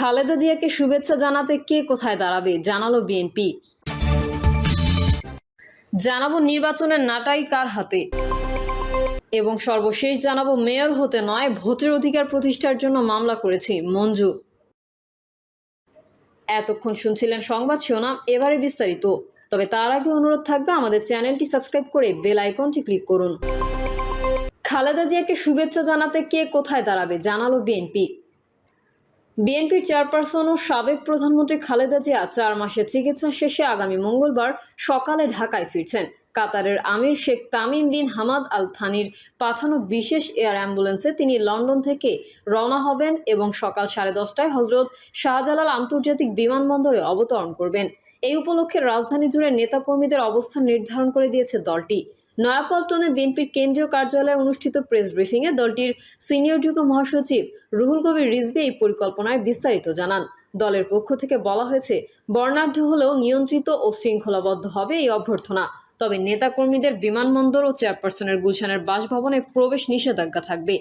খালেদা জিয়াকে শুভেচ্ছা জানাতে কে কোথায় দাঁড়াবে জানালো বিএনপি। জানাব নির্বাচনের নাটাই কার হাতে? এবং সর্বশেষ জানাব মেয়র হতে নয়, ভোটের অধিকার প্রতিষ্ঠার জন্য মামলা করেছি মঞ্জু। এতক্ষণ শুনছিলেন সংবাদ শিরোনাম, এবারে বিস্তারিত। তবে তার আগে অনুরোধ থাকবে আমাদের চ্যানেলটি সাবস্ক্রাইব করে বেল আইকনটি ক্লিক করুন। খালেদা জিয়াকে শুভেচ্ছা জানাতে কে কোথায় দাঁড়াবে জানালো বিএনপি। বিএনপির চেয়ারপারসন ও সাবেক প্রধানমন্ত্রী খালেদা জিয়া চার মাসের চিকিৎসা শেষে আগামী মঙ্গলবার সকালে ঢাকায় ফিরছেন। কাতারের আমির Sheikh Tamim bin Hamad Al থানির পাঠানো বিশেষ এয়ার অ্যাম্বুলেন্সে তিনি লন্ডন থেকে রওনা হবেন এবং সকাল সাড়ে দশটায় হজরত শাহজালাল আন্তর্জাতিক বিমানবন্দরে অবতরণ করবেন। এই উপলক্ষে রাজধানী জুড়ে নেতাকর্মীদের অবস্থান নির্ধারণ করে দিয়েছে দলটি। নয়াপল্টনে বিএনপির কেন্দ্রীয় কার্যালয়ে অনুষ্ঠিত প্রেস ব্রিফিংয়ে দলটির সিনিয়র যুগ্ম মহাসচিব রুহুল কবির রিজভি এই পরিকল্পনায় বিস্তারিত জানান। দলের পক্ষ থেকে বলা হয়েছে, বর্ণাঢ্য হলেও নিয়ন্ত্রিত ও শৃঙ্খলাবদ্ধ হবে এই অভ্যর্থনা। তবে নেতাকর্মীদের বিমানবন্দর ও চেয়ারপারসনের গুলশানের বাসভবনে প্রবেশ নিষেধাজ্ঞা থাকবে।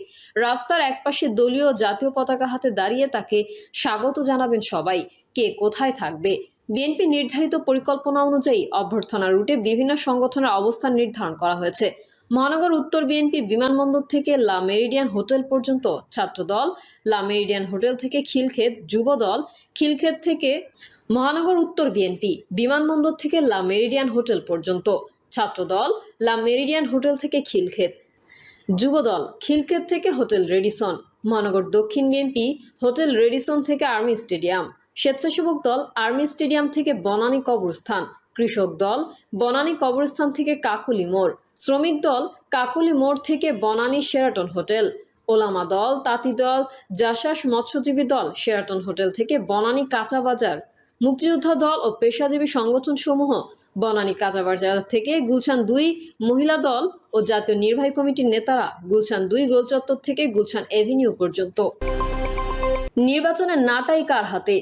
রাস্তার একপাশে দলীয় জাতীয় পতাকা হাতে দাঁড়িয়ে তাকে স্বাগত জানাবেন সবাই। কে কোথায় থাকবে? বিএনপি নির্ধারিত পরিকল্পনা অনুযায়ী অভ্যর্থনা রুটে বিভিন্ন সংগঠনের অবস্থান নির্ধারণ করা হয়েছে। মহানগর উত্তর বিএনপি বিমানবন্দর থেকে লা মেরিডিয়ান হোটেল পর্যন্ত ছাত্রদল, লা মেরিডিয়ান হোটেল থেকে খিলক্ষেত যুবদল, খিলক্ষেত থেকে মহানগর উত্তর বিএনপি বিমানবন্দর থেকে লা মেরিডিয়ান হোটেল পর্যন্ত ছাত্রদল, লা মেরিডিয়ান হোটেল থেকে খিলক্ষেত যুবদল, খিলক্ষেত থেকে হোটেল রেডিসন, মহানগর দক্ষিণ বিএনপি হোটেল রেডিসন থেকে আর্মি স্টেডিয়াম। স্বেচ্ছাসেবক দল আর্মি স্টেডিয়াম থেকে বনানী কবরস্থান। কৃষক দল বনানী কবরস্থান থেকে কাকুলি মোড়। শ্রমিক দল কাকুলি মোড় থেকে বনানী শেরাটন হোটেল। ওলামা দল, তাঁতি দল, জাসাস মৎস্যজীবী দল শেরাটন হোটেল থেকে বনানী কাঁচা বাজার। মুক্তিযোদ্ধা দল ও পেশাজীবী সংগঠন সমূহ বনানী কাঁচা বাজার থেকে গুলশান দুই, মহিলা দল ও জাতীয় নির্বাহী কমিটির নেতারা গুলশান দুই গোলচত্বর থেকে গুলশান এভিনিউ পর্যন্ত। নির্বাচনের নাটাই কার হাতে?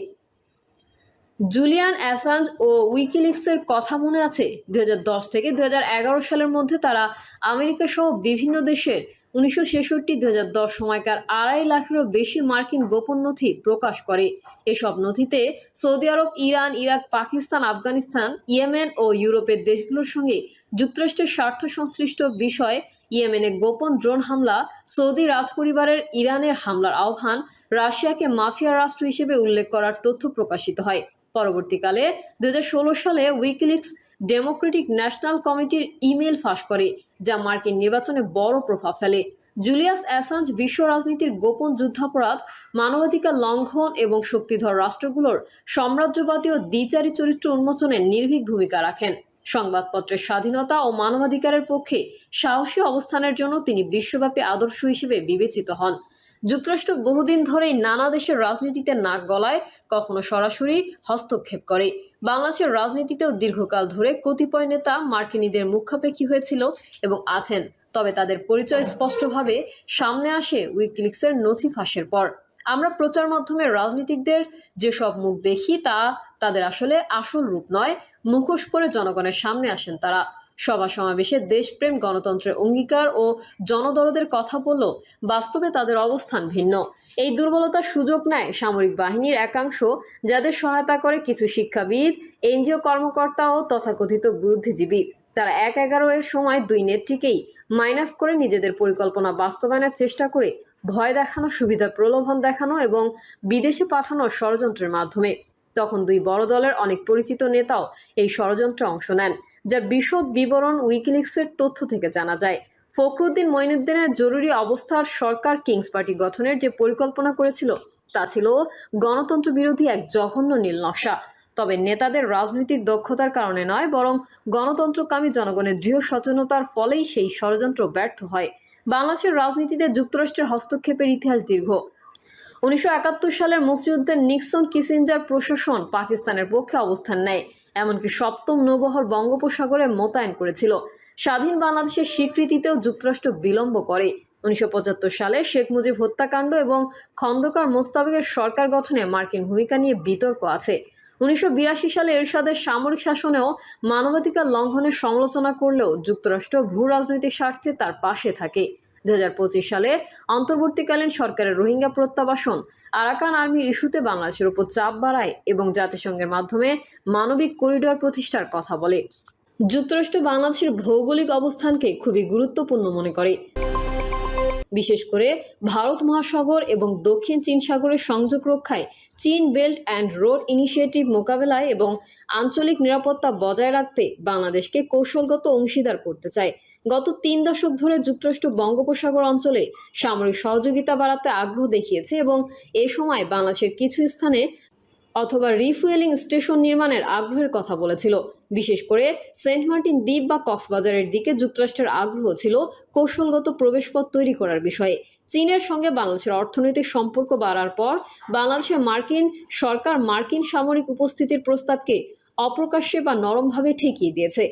জুলিয়ান অ্যাসাঞ্জ ও উইকিলিক্সের কথা মনে আছে? দু হাজার দশ থেকে দু হাজার এগারো সালের মধ্যে তারা আমেরিকা সহ বিভিন্ন দেশের উনিশশো ছেষট্টি দু সময়কার আড়াই লাখেরও বেশি মার্কিন গোপন নথি প্রকাশ করে। এসব নথিতে সৌদি আরব, Iran, Iraq, Pakistan, Afghanistan, Yemen ও ইউরোপের দেশগুলোর সঙ্গে যুক্তরাষ্ট্রের স্বার্থ সংশ্লিষ্ট বিষয় ইয়েমেনে গোপন ড্রোন হামলা, সৌদি রাজপরিবারের ইরানের হামলার আহ্বান, রাশিয়াকে মাফিয়া রাষ্ট্র হিসেবে উল্লেখ করার তথ্য প্রকাশিত হয়। পরবর্তীকালে দুই হাজার ষোলো সালে উইকিলিক্স ডেমোক্রেটিক ন্যাশনাল কমিটির ইমেল ফাঁস করে, যা মার্কিন নির্বাচনে বড় প্রভাব ফেলে। জুলিয়াস অ্যাসাঞ্জ বিশ্ব রাজনীতির গোপন যুদ্ধাপরাধ, মানবাধিকার লঙ্ঘন এবং শক্তিধর রাষ্ট্রগুলোর সাম্রাজ্যবাদী ও দ্বিচারী চরিত্র উন্মোচনে নির্ভীক ভূমিকা রাখেন। সংবাদপত্রের স্বাধীনতা ও মানবাধিকারের পক্ষে সাহসী অবস্থানের জন্য তিনি বিশ্বব্যাপী আদর্শ হিসেবে বিবেচিত হন। যুক্তরাষ্ট্র বহুদিন ধরেই নানা দেশের রাজনীতিতে নাক গলায়, কখনো সরাসরি হস্তক্ষেপ করে। বাংলাদেশের রাজনীতিতেও দীর্ঘকাল ধরে কতিপয় নেতা মার্কিনীদের মুখাপেক্ষী হয়েছিল এবং আছেন, তবে তাদের পরিচয় স্পষ্টভাবে সামনে আসে উইকিলিক্সের নথি ফাঁসের পর। আমরা প্রচার মাধ্যমে রাজনীতিকদের যেসব মুখ দেখি, তা তাদের আসলে আসল রূপ নয়, মুখোশ পরে জনগণের সামনে আসেন তারা। সভা সমাবেশে দেশপ্রেম, গণতন্ত্রের অঙ্গীকার ও জনদরদের কথা বললেও বাস্তবে তাদের অবস্থান ভিন্ন। এই দুর্বলতার সুযোগ নেয় সামরিক বাহিনীর একাংশ, যাদের সহায়তা করে কিছু শিক্ষাবিদ, এনজিও কর্মকর্তা ও তথাকথিত বুদ্ধিজীবী। তারা এক এগারো এর সময় দুই নেত্রীকেই মাইনাস করে নিজেদের পরিকল্পনা বাস্তবায়নের চেষ্টা করে ভয় দেখানো, সুবিধা প্রলোভন দেখানো এবং বিদেশে পাঠানোর ষড়যন্ত্রের মাধ্যমে। তখন দুই বড় দলের অনেক পরিচিত নেতাও এই ষড়যন্ত্রে অংশ নেন। যার বিশদ বিবরণ উইকিলিক্সের তথ্য থেকে জানা যায়। ফখরুদ্দিন মঈনুদ্দিনের জরুরি অবস্থার সরকার কিংস পার্টি গঠনের যে পরিকল্পনা করেছিল, তা ছিল গণতন্ত্র বিরোধী এক জঘন্য নীল নকশা। তবে নেতাদের রাজনৈতিক দক্ষতার কারণে নয়, বরং গণতন্ত্রকামী জনগণের দৃঢ় সচেতনতার ফলেই সেই ষড়যন্ত্র ব্যর্থ হয়। বাংলাদেশের রাজনীতিতে যুক্তরাষ্ট্রের হস্তক্ষেপের ইতিহাস দীর্ঘ। উনিশশো একাত্তর সালের মুক্তিযুদ্ধের নিক্সন কিসিঞ্জার প্রশাসন পাকিস্তানের পক্ষে অবস্থান নেয়। এমনকি সপ্তম নৌবহর বঙ্গোপসাগরে মোতায়েন করেছিল। স্বাধীন বাংলাদেশের স্বীকৃতিতেও যুক্তরাষ্ট্র বিলম্ব করে। উনিশশো পঁচাত্তর সালে শেখ মুজিব হত্যাকাণ্ড এবং খন্দকার মোস্তাবেকের সরকার গঠনে মার্কিন ভূমিকা নিয়ে বিতর্ক আছে। উনিশশো বিরাশি সালে এরশাদের সামরিক শাসনেও মানবাধিকার লঙ্ঘনের সমালোচনা করলেও যুক্তরাষ্ট্র ভূ রাজনৈতিক স্বার্থে তার পাশে থাকে। দুই হাজার পঁচিশ সালে অন্তর্বর্তীকালীন সরকারের রোহিঙ্গা প্রত্যাবাসন, আরাকান আর্মির ইস্যুতে বাংলাদেশের উপর চাপ বাড়ায় এবং জাতিসংঘের মাধ্যমে মানবিক করিডোর প্রতিষ্ঠার কথা বলে। যুক্তরাষ্ট্র বাংলাদেশের ভৌগোলিক অবস্থানকে খুবই গুরুত্বপূর্ণ মনে করে। বিশেষ করে ভারত মহাসাগর এবং দক্ষিণ চীন সাগরের সংযোগ রক্ষায় চীন বেল্ট অ্যান্ড রোড ইনিশিয়েটিভ মোকাবেলায় এবং আঞ্চলিক নিরাপত্তা বজায় রাখতে বাংলাদেশকে কৌশলগত অংশীদার করতে চায়। গত তিন দশক ধরে যুক্তরাষ্ট্র বঙ্গোপসাগর অঞ্চলে সামরিক সহযোগিতা বাড়াতে আগ্রহ দেখিয়েছে এবং এ সময় বাংলাদেশের কিছু স্থানে অথবা রিফুয়েলিং স্টেশন নির্মাণের আগ্রহের কথা বলেছিল। বিশেষ করে সেন্ট মার্টিন দ্বীপ বা কক্সবাজারের দিকে যুক্তরাষ্ট্রের আগ্রহ ছিল কৌশলগত প্রবেশপথ তৈরি করার বিষয়ে। চীনের সঙ্গে বাংলাদেশের অর্থনৈতিক সম্পর্ক বাড়ার পর বাংলাদেশে মার্কিন সরকার মার্কিন সামরিক উপস্থিতির প্রস্তাবকে অপ্রকাশ্যে বা নরমভাবে ঠেকিয়ে দিয়েছে।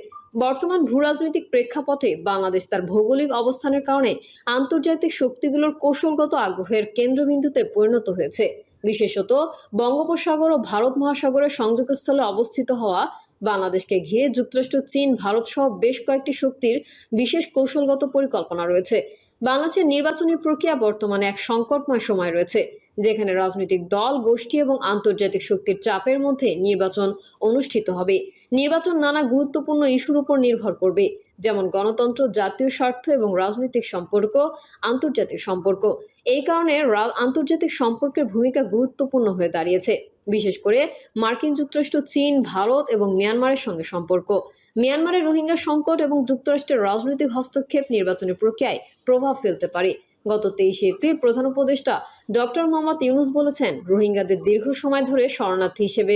বর্তমান ভূরাজনৈতিক প্রেক্ষাপটে বাংলাদেশ তার ভৌগোলিক অবস্থানের কারণে আন্তর্জাতিক শক্তিগুলোর কৌশলগত আগ্রহের কেন্দ্রবিন্দুতে পরিণত হয়েছে। বিশেষত বঙ্গোপসাগর ও ভারত মহাসাগরের সংযোগস্থলে অবস্থিত হওয়া বাংলাদেশকে ঘিরে যুক্তরাষ্ট্র, চীন, ভারত সহ বেশ কয়েকটি শক্তির বিশেষ কৌশলগত পরিকল্পনা রয়েছে। বাংলাদেশের নির্বাচনী প্রক্রিয়া বর্তমানে এক সংকটময় সময় রয়েছে, যেখানে রাজনৈতিক দল, গোষ্ঠী এবং আন্তর্জাতিক শক্তির চাপের মধ্যে নির্বাচন অনুষ্ঠিত হবে। নির্বাচন নানা গুরুত্বপূর্ণ ইস্যুর উপর নির্ভর করবে, যেমন গণতন্ত্র, জাতীয় স্বার্থ এবং রাজনৈতিক সম্পর্ক, আন্তর্জাতিক সম্পর্ক। এই কারণে আন্তর্জাতিক সম্পর্কের ভূমিকা গুরুত্বপূর্ণ হয়ে দাঁড়িয়েছে। বিশেষ করে মার্কিন যুক্তরাষ্ট্র, চীন, ভারত এবং মিয়ানমারের সঙ্গে সম্পর্ক। মিয়ানমারের রোহিঙ্গা সংকট এবং যুক্তরাষ্ট্রের রাজনৈতিক হস্তক্ষেপ নির্বাচনী প্রক্রিয়ায় প্রভাব ফেলতে পারে। গত তেইশে এপ্রিল প্রধান উপদেষ্টা ডক্টর মোহাম্মদ ইউনুস বলেছেন, রোহিঙ্গাদের দীর্ঘ সময় ধরে শরণার্থী হিসেবে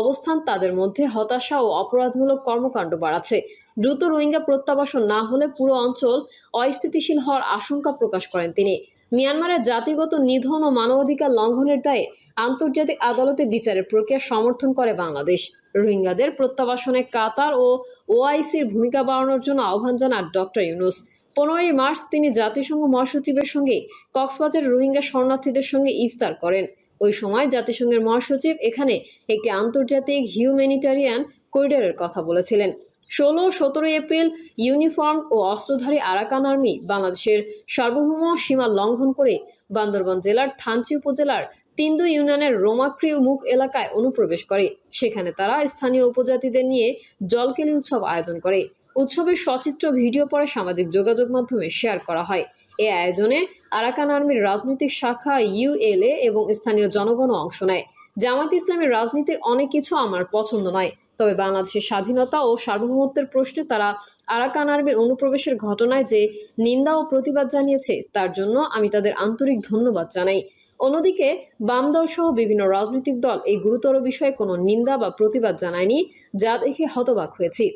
অবস্থান তাদের মধ্যে হতাশা ও অপরাধমূলক কর্মকাণ্ড বাড়াচ্ছে। দ্রুত রোহিঙ্গা প্রত্যাবাসন না হলে পুরো অঞ্চল অস্থিতিশীল হওয়ার আশঙ্কা প্রকাশ করেন তিনি। মিয়ানমারের জাতিগত নিধন ও মানবাধিকার লঙ্ঘনের দায়ে আন্তর্জাতিক আদালতে বিচারের প্রক্রিয়া সমর্থন করে বাংলাদেশ। রোহিঙ্গাদের প্রত্যাবাসনে কাতার ও ওআইসির ভূমিকা বাড়ানোর জন্য আহ্বান জানান ডক্টর ইউনুস। পনেরোই মার্চ তিনি জাতিসংঘ মহাসচিবের সঙ্গে কক্সবাজারের রোহিঙ্গা শরণার্থীদের সঙ্গে ইফতার করেন। ওই সময় জাতিসংঘের মহাসচিব এখানে একটি আন্তর্জাতিক হিউম্যানিটারিয়ান করিডোরের কথা বলেছিলেন। ষোলো, সতেরোই এপ্রিল ইউনিফর্ম ও অস্ত্রধারী আরাকান আর্মি বাংলাদেশের সার্বভৌম সীমা লঙ্ঘন করে বান্দরবান জেলার থানচি উপজেলার তিন্দু ইউনিয়নের রোমাক্রি মুখ এলাকায় অনুপ্রবেশ করে। সেখানে তারা স্থানীয় উপজাতিদের নিয়ে জলকেলি উৎসব আয়োজন করে। উৎসবের সচিত্র ভিডিও পরে সামাজিক যোগাযোগ মাধ্যমে শেয়ার করা হয়। এ আয়োজনে আরাকান আর্মির রাজনৈতিক শাখা ইউএলএ এবং স্থানীয় জনগণও অংশ নেয়। জামাত ইসলামের রাজনীতির অনেক কিছু আমার পছন্দ নয়। তবে বাংলাদেশের স্বাধীনতা ও সার্বভৌমত্বের প্রশ্নে তারা আরাকান আর্মির অনুপ্রবেশের ঘটনায় যে নিন্দা ও প্রতিবাদ জানিয়েছে, তার জন্য আমি তাদের আন্তরিক ধন্যবাদ জানাই। অন্যদিকে, বাম দল সহ বিভিন্ন রাজনৈতিক দল এই গুরুতর বিষয়ে কোনো নিন্দা বা প্রতিবাদ জানায়নি, যা দেখে হতবাক হয়েছি।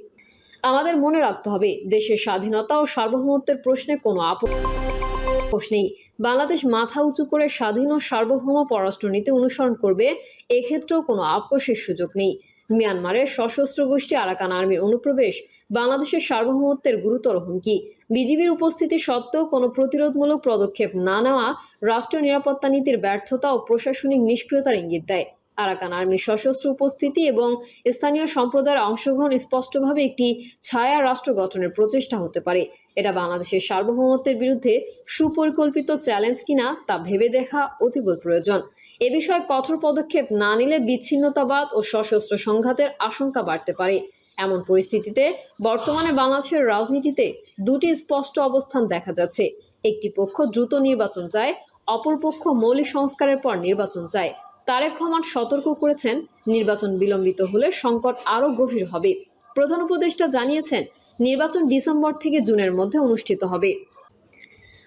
আমাদের মনে রাখতে হবে, দেশের স্বাধীনতা ও সার্বভৌমত্বের প্রশ্নে কোনো আপোষ নেই। বাংলাদেশ মাথা উঁচু করে স্বাধীন ও সার্বভৌম পররাষ্ট্রনীতি অনুসরণ করবে, এক্ষেত্রেও কোনো আপোষের সুযোগ নেই। মিয়ানমারের সশস্ত্র গোষ্ঠী আরাকান আর্মির অনুপ্রবেশ, বাংলাদেশের সার্বভৌমত্বের গুরুতর হুমকি। বিজিবির উপস্থিতি সত্ত্বেও কোনো প্রতিরোধমূলক পদক্ষেপ না নেওয়া রাষ্ট্রীয় নিরাপত্তা নীতির ব্যর্থতা ও প্রশাসনিক নিষ্ক্রিয়তার ইঙ্গিত দেয়। আরাকান আর্মির সশস্ত্র উপস্থিতি এবং স্থানীয় সম্প্রদায়ের অংশগ্রহণ স্পষ্টভাবে একটি ছায়া রাষ্ট্র গঠনের প্রচেষ্টা হতে পারে। এটা বাংলাদেশের সার্বভৌমত্বের বিরুদ্ধে সুপরিকল্পিত চ্যালেঞ্জ কিনা তা ভেবে দেখা অতীব প্রয়োজন। এ বিষয়ে কঠোর পদক্ষেপ না নিলে বিচ্ছিন্নতাবাদ ও সশস্ত্র সংঘাতের আশঙ্কা বাড়তে পারে। এমন পরিস্থিতিতে বর্তমানে বাংলাদেশের রাজনীতিতে দুটি স্পষ্ট অবস্থান দেখা যাচ্ছে। একটি পক্ষ দ্রুত নির্বাচন চায়, অপর পক্ষ মৌলিক সংস্কারের পর নির্বাচন চায়। তারেক রহমান সতর্ক করেছেন, নির্বাচন বিলম্বিত হলে সংকট আরও গভীর হবে। প্রধান উপদেষ্টা জানিয়েছেন, নির্বাচন ডিসেম্বর থেকে জুনের মধ্যে অনুষ্ঠিত হবে।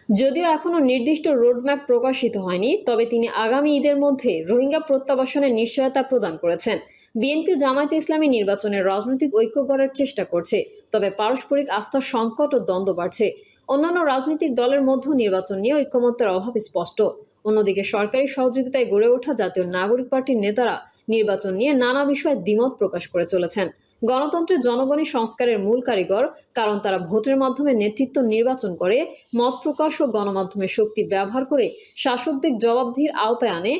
যদিও এখনও নির্দিষ্ট রোডম্যাপ প্রকাশিত হয়নি, তবে তিনি আগামী ঈদের মধ্যে রোহিঙ্গা প্রত্যাবাসনের নিশ্চয়তা প্রদান করেছেন। বিএনপি জামায়াতে ইসলামী নির্বাচনের রাজনৈতিক ঐক্য গড়ার চেষ্টা করছে, তবে পারস্পরিক আস্থার সংকট ও দ্বন্দ্ব বাড়ছে। অন্যান্য রাজনৈতিক দলের মধ্যেও নির্বাচন নিয়ে ঐক্যমত্যের অভাব স্পষ্ট। অন্যদিকে সরকারি সহযোগিতায় গড়ে ওঠা জাতীয় নাগরিক পার্টির নেতারা নির্বাচন নিয়ে নানা বিষয়ে দ্বিমত প্রকাশ করে চলেছেন। গণতন্ত্রের জনগণই সংস্কারের মূল কারিগর, কারণ তারা ভোটের মাধ্যমে নেতৃত্ব নির্বাচন করে, মত প্রকাশ ও গণমাধ্যমের শক্তি ব্যবহার করে শাসকদের জবাবদিহির আওতায় আনে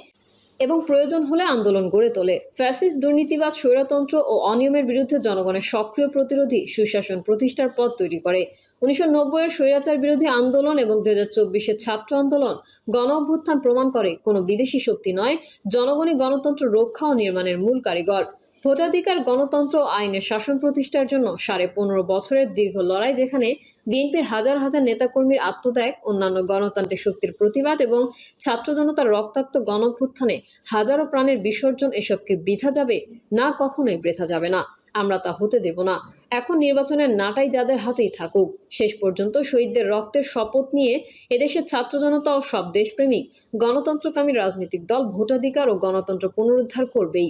এবং প্রয়োজন হলে আন্দোলন গড়ে তোলে। ফ্যাসিস্ট দুর্নীতিবাদ, স্বৈরতন্ত্র ও অনিয়মের বিরুদ্ধে জনগণের সক্রিয় প্রতিরোধী সুশাসন প্রতিষ্ঠার পথ তৈরি করে। উনিশশো নব্বইয়ের স্বৈরাচার বিরোধী আন্দোলন এবং দুই হাজার চব্বিশের ছাত্র আন্দোলন গণ অভ্যুত্থান প্রমাণ করে, কোনো বিদেশি শক্তি নয়, জনগণই গণতন্ত্র রক্ষা ও নির্মাণের মূল কারিগর। ভোটাধিকার, গণতন্ত্র আইনের শাসন প্রতিষ্ঠার জন্য সাড়ে পনেরো বছরের দীর্ঘ লড়াই যেখানে বিএনপির হাজার হাজার নেতাকর্মীর আত্মত্যাগ, অন্যান্য গণতান্ত্রিক শক্তির প্রতিবাদ এবং ছাত্র জনতার রক্তাক্ত গণভ্যুত্থানে হাজারো প্রাণের বিসর্জন এসবকে বৃথা যাবে না, কখনোই বৃথা যাবে না। আমরা তা হতে দেব না। এখন নির্বাচনের নাটাই যাদের হাতেই থাকুক। শেষ পর্যন্ত শহীদদের রক্তের শপথ নিয়ে এদেশের ছাত্র জনতা ও সব দেশপ্রেমিক গণতন্ত্রকামী রাজনৈতিক দল ভোটাধিকার ও গণতন্ত্র পুনরুদ্ধার করবেই।